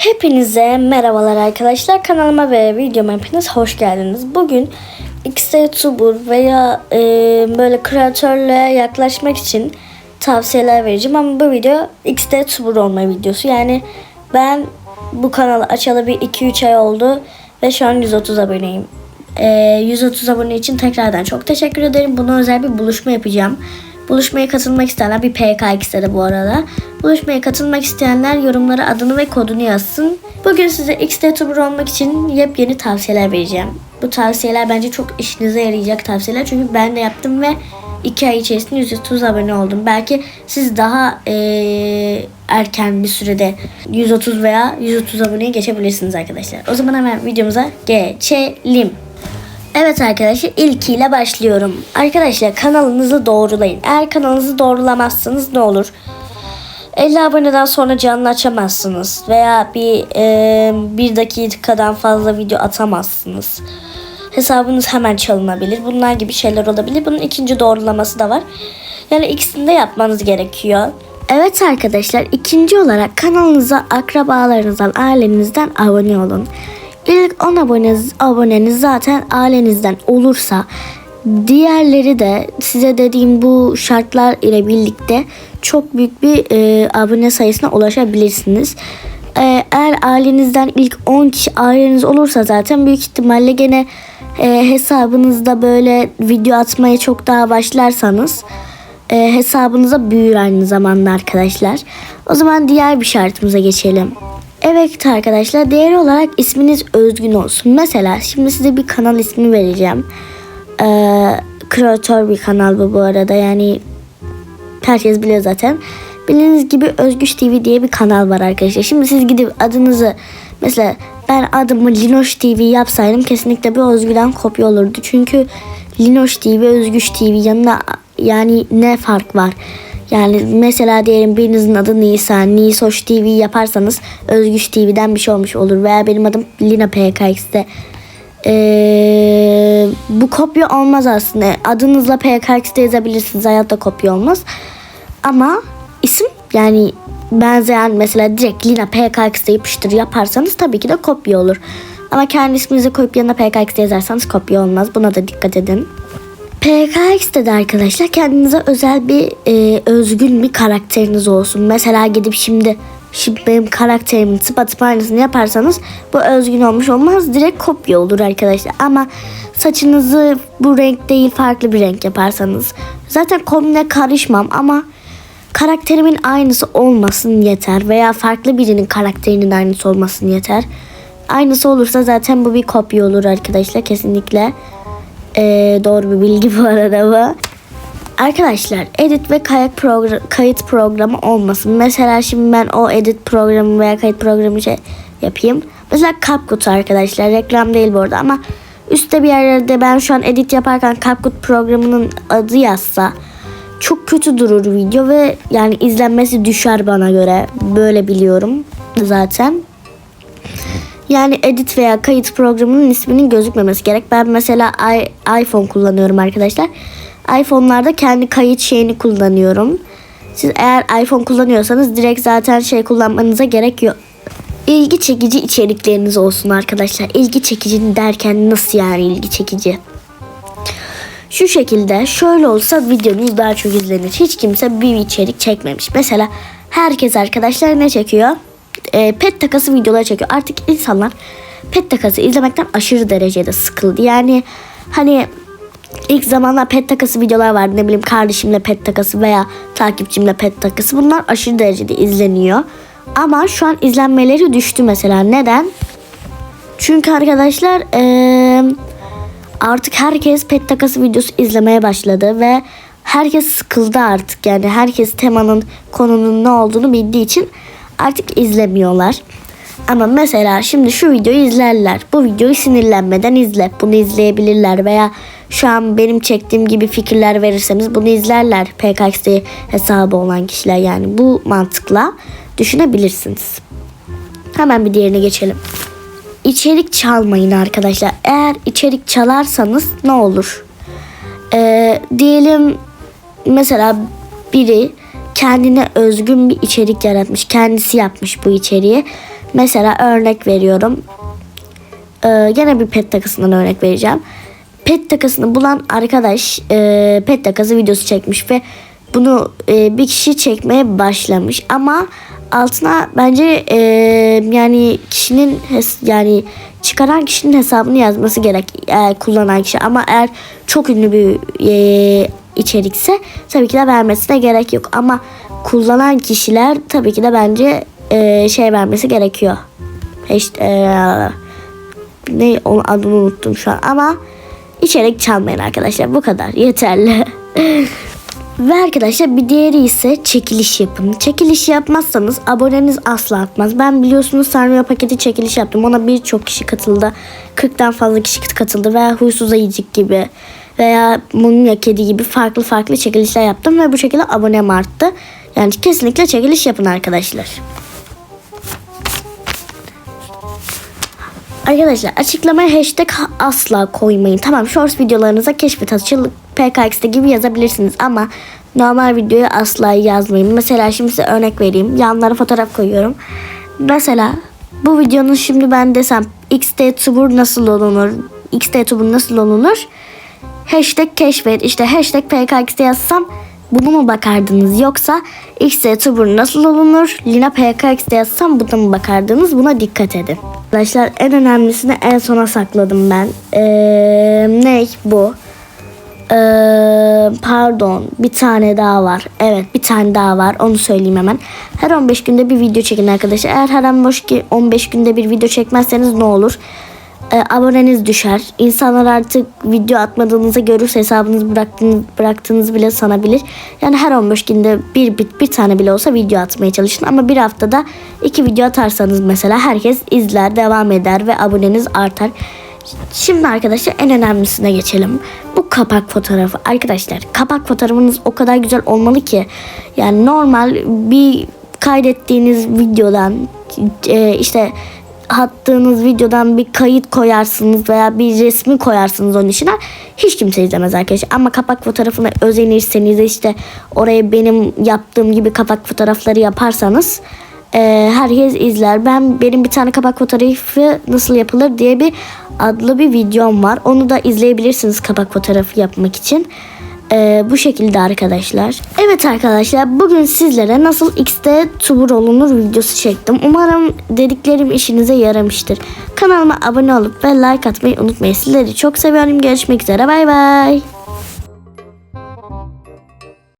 Hepinize merhabalar arkadaşlar. Kanalıma ve videoma hepiniz hoş geldiniz. Bugün X YouTuber veya e, böyle kreatörle yaklaşmak için tavsiyeler vereceğim. Ama bu video X YouTuber olma videosu. Yani ben bu kanalı açalı bir 2-3 ay oldu ve şu an 130 aboneyim. E, 130 abone için tekrardan çok teşekkür ederim. Buna özel bir buluşma yapacağım. Buluşmaya katılmak isteyenler bir PKX'de de bu arada. Buluşmaya katılmak isteyenler yorumlara adını ve kodunu yazsın. Bugün size X YouTuber olmak için yepyeni tavsiyeler vereceğim. Bu tavsiyeler bence çok işinize yarayacak tavsiyeler. Çünkü ben de yaptım ve 2 ay içerisinde 130 abone oldum. Belki siz daha eee, erken bir sürede 130 veya 130 aboneye geçebilirsiniz arkadaşlar. O zaman hemen videomuza geçelim. Evet arkadaşlar ilkiyle başlıyorum. Arkadaşlar kanalınızı doğrulayın. Eğer kanalınızı doğrulamazsanız ne olur? 50 aboneden sonra canlı açamazsınız veya bir e, bir dakikadan fazla video atamazsınız. Hesabınız hemen çalınabilir. Bunlar gibi şeyler olabilir. Bunun ikinci doğrulaması da var. Yani ikisini de yapmanız gerekiyor. Evet arkadaşlar ikinci olarak kanalınıza akrabalarınızdan, ailenizden abone olun. İlk 10 aboneniz, aboneniz zaten ailenizden olursa diğerleri de size dediğim bu şartlar ile birlikte çok büyük bir e, abone sayısına ulaşabilirsiniz. E, eğer ailenizden ilk 10 kişi aileniz olursa zaten büyük ihtimalle gene e, hesabınızda böyle video atmaya çok daha başlarsanız e, hesabınıza büyür aynı zamanda arkadaşlar. O zaman diğer bir şartımıza geçelim. Evet arkadaşlar değer olarak isminiz özgün olsun. Mesela şimdi size bir kanal ismi vereceğim. Ee, kreatör bir kanal bu bu arada yani herkes biliyor zaten. Bildiğiniz gibi Özgüç TV diye bir kanal var arkadaşlar. Şimdi siz gidip adınızı mesela ben adımı Linoş TV yapsaydım kesinlikle bir Özgü'den kopya olurdu. Çünkü Linoş TV, Özgüç TV yanına yani ne fark var? Yani mesela diyelim birinizin adı Nisa, Nisoş TV yaparsanız Özgüç TV'den bir şey olmuş olur. Veya benim adım Lina PKX'de. Ee, bu kopya olmaz aslında. Adınızla PKX'de yazabilirsiniz. Hayatta kopya olmaz. Ama isim yani benzeyen mesela direkt Lina PKX'de yapıştır yaparsanız tabii ki de kopya olur. Ama kendi isminizi koyup yanına PKX'de yazarsanız kopya olmaz. Buna da dikkat edin. PKX'de de arkadaşlar kendinize özel bir e, özgün bir karakteriniz olsun. Mesela gidip şimdi şimdi benim karakterimin tıpatıp aynısını yaparsanız bu özgün olmuş olmaz. Direkt kopya olur arkadaşlar. Ama saçınızı bu renk değil farklı bir renk yaparsanız zaten kombine karışmam ama karakterimin aynısı olmasın yeter veya farklı birinin karakterinin aynısı olmasın yeter. Aynısı olursa zaten bu bir kopya olur arkadaşlar kesinlikle. Ee, doğru bir bilgi bu arada bu. Arkadaşlar edit ve kayıt, progr- kayıt programı olmasın. Mesela şimdi ben o edit programı veya kayıt programı şey yapayım. Mesela CapCut arkadaşlar reklam değil bu arada ama üstte bir yerlerde ben şu an edit yaparken CapCut programının adı yazsa çok kötü durur video ve yani izlenmesi düşer bana göre. Böyle biliyorum zaten. Yani edit veya kayıt programının isminin gözükmemesi gerek. Ben mesela i- iPhone kullanıyorum arkadaşlar. iPhone'larda kendi kayıt şeyini kullanıyorum. Siz eğer iPhone kullanıyorsanız direkt zaten şey kullanmanıza gerek yok. İlgi çekici içerikleriniz olsun arkadaşlar. İlgi çekici derken nasıl yani ilgi çekici? Şu şekilde şöyle olsa videonuz daha çok izlenir. Hiç kimse bir içerik çekmemiş. Mesela herkes arkadaşlar ne çekiyor? Ee, pet takası videolar çekiyor. Artık insanlar pet takası izlemekten aşırı derecede sıkıldı. Yani hani ilk zamanlar pet takası videolar vardı. Ne bileyim kardeşimle pet takası veya takipçimle pet takası. Bunlar aşırı derecede izleniyor. Ama şu an izlenmeleri düştü mesela. Neden? Çünkü arkadaşlar eee artık herkes pet takası videosu izlemeye başladı ve herkes sıkıldı artık. Yani herkes temanın konunun ne olduğunu bildiği için artık izlemiyorlar. Ama mesela şimdi şu videoyu izlerler. Bu videoyu sinirlenmeden izle. Bunu izleyebilirler veya şu an benim çektiğim gibi fikirler verirseniz bunu izlerler. PKX'de hesabı olan kişiler yani bu mantıkla düşünebilirsiniz. Hemen bir diğerine geçelim. İçerik çalmayın arkadaşlar. Eğer içerik çalarsanız ne olur? Ee, diyelim mesela biri kendine özgün bir içerik yaratmış. Kendisi yapmış bu içeriği. Mesela örnek veriyorum. Ee, gene bir pet takısından örnek vereceğim. Pet takısını bulan arkadaş e, pet takası videosu çekmiş ve bunu e, bir kişi çekmeye başlamış ama altına bence e, yani kişinin yani çıkaran kişinin hesabını yazması gerek eğer kullanan kişi ama eğer çok ünlü bir e, içerikse tabii ki de vermesine gerek yok ama kullanan kişiler tabii ki de bence e, şey vermesi gerekiyor. İşte e, ne onun adını unuttum şu an ama içerik çalmayın arkadaşlar bu kadar yeterli. Ve arkadaşlar bir diğeri ise çekiliş yapın. Çekiliş yapmazsanız aboneniz asla atmaz. Ben biliyorsunuz sarmıyor paketi çekiliş yaptım. Ona birçok kişi katıldı. 40'tan fazla kişi katıldı veya huysuz ayıcık gibi veya mumya kedi gibi farklı farklı çekilişler yaptım ve bu şekilde abonem arttı. Yani kesinlikle çekiliş yapın arkadaşlar. Arkadaşlar açıklamaya hashtag asla koymayın. Tamam shorts videolarınıza keşfet açıl PKX'de gibi yazabilirsiniz ama normal videoya asla yazmayın. Mesela şimdi size örnek vereyim. Yanlara fotoğraf koyuyorum. Mesela bu videonun şimdi ben desem XD Tubur nasıl olunur? XD Tubur nasıl olunur? Hashtag keşfet işte hashtag PKX'de yazsam bunu mu bakardınız yoksa XD Tubur nasıl olunur? Lina PKX'de yazsam buna mı bakardınız? Buna dikkat edin. Arkadaşlar en önemlisini en sona sakladım ben. Ee, ne bu? Ee, pardon bir tane daha var. Evet bir tane daha var onu söyleyeyim hemen. Her 15 günde bir video çekin arkadaşlar. Eğer her 15 gün- 15 günde bir video çekmezseniz ne olur? Ee, aboneniz düşer. İnsanlar artık video atmadığınızı görürse hesabınızı bıraktığınız, bıraktığınızı bile sanabilir. Yani her 15 günde bir, bir, bir tane bile olsa video atmaya çalışın. Ama bir haftada iki video atarsanız mesela herkes izler, devam eder ve aboneniz artar. Şimdi arkadaşlar en önemlisine geçelim. Bu kapak fotoğrafı. Arkadaşlar kapak fotoğrafınız o kadar güzel olmalı ki yani normal bir kaydettiğiniz videodan e, işte attığınız videodan bir kayıt koyarsınız veya bir resmi koyarsınız onun içine hiç kimse izlemez arkadaşlar. Ama kapak fotoğrafına özenirseniz işte oraya benim yaptığım gibi kapak fotoğrafları yaparsanız e, herkes izler. Ben benim bir tane kapak fotoğrafı nasıl yapılır diye bir adlı bir videom var. Onu da izleyebilirsiniz kapak fotoğrafı yapmak için. Ee, bu şekilde arkadaşlar. Evet arkadaşlar bugün sizlere nasıl X'te tubur olunur videosu çektim. Umarım dediklerim işinize yaramıştır. Kanalıma abone olup ve like atmayı unutmayın. Sizleri çok seviyorum. Görüşmek üzere. Bay bay.